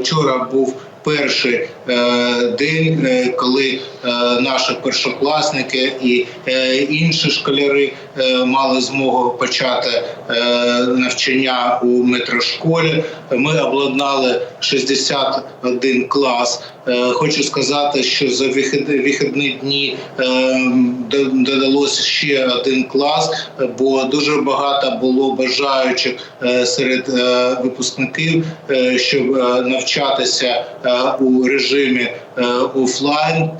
Вчора був перший е, день, е, коли е, наші першокласники і інші школяри мали змогу почати навчання у метрошколі. Ми обладнали 61 клас. Хочу сказати, що за вихід- вихідні дні додалося ще один клас, бо дуже багато було бажаючих серед випускників, щоб навчатися у режимі е, офлайн.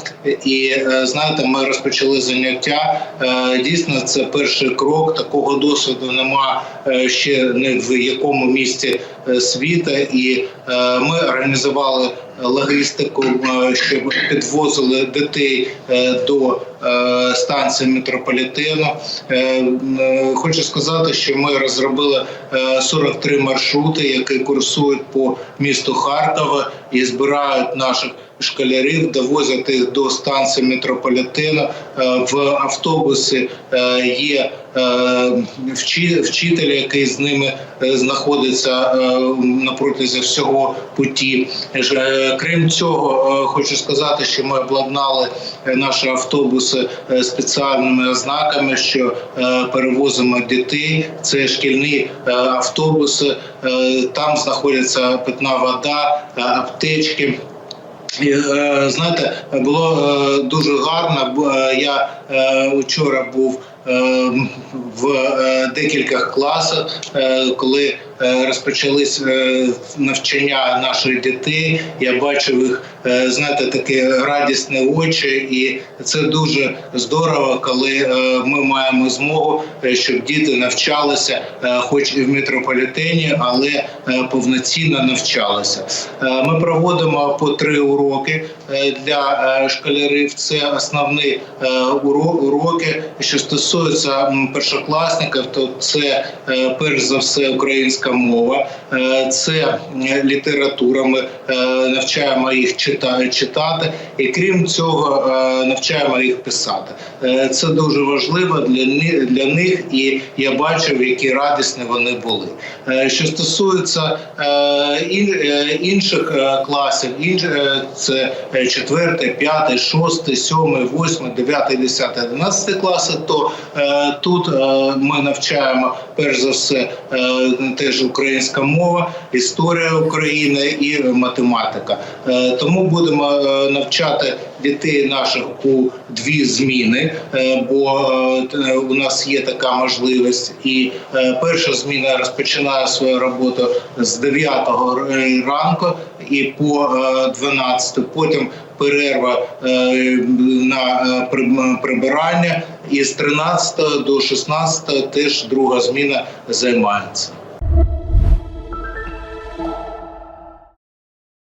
І е, знаєте, ми розпочали заняття. Е, Дійсно, це перший крок. Такого досвіду нема е, ще не в якому місці світа. І е, ми організували логістику, е, щоб підвозили дітей е, до е, станції метрополітену. Е, е, Хочу сказати, що ми розробили е, 43 маршрути, які курсують по місту Харкова і збирають наших школярів, довозять їх до станції метрополітену. Е, В автобусі е, є е, вчитель, який з ними знаходиться на протязі всього путі. Крім цього, хочу сказати, що ми обладнали наші автобуси спеціальними ознаками, що перевозимо дітей. Це шкільні автобуси. Там знаходиться питна вода, аптечки. Е, знаєте, було е, дуже гарно. е, Я вчора був в е, декількох класах, е, коли е, розпочались навчання наших дітей. Я бачив їх, знаєте, такі радісні очі, і це дуже здорово, коли ми маємо змогу, щоб діти навчалися, хоч і в метрополітені, але повноцінно навчалися. Ми проводимо по три уроки для школярів. Це основні уроки. Що стосується першокласників, то це е, перш за все українська мова, е, це е, література. Ми навчаємо їх чита- читати, і крім цього, навчаємо їх писати. Це дуже важливо для них, і я бачив, які радісні вони були. Що стосується інших класів, це четвертий, п'ятий, шостий, сьомий, восьмий, дев'ятий, десятий, одинадцятий класи, то тут е, ми навчаємо перш за все е, теж українська мова, історія України і математика. Е, Тому будемо е, навчати дітей наших у дві зміни, е, бо е, у нас є така можливість. І е, перша зміна розпочинає свою роботу з 9 ранку і по е, 12, потім перерва е, на е, прибирання, і з 13 до 16 теж друга зміна займається.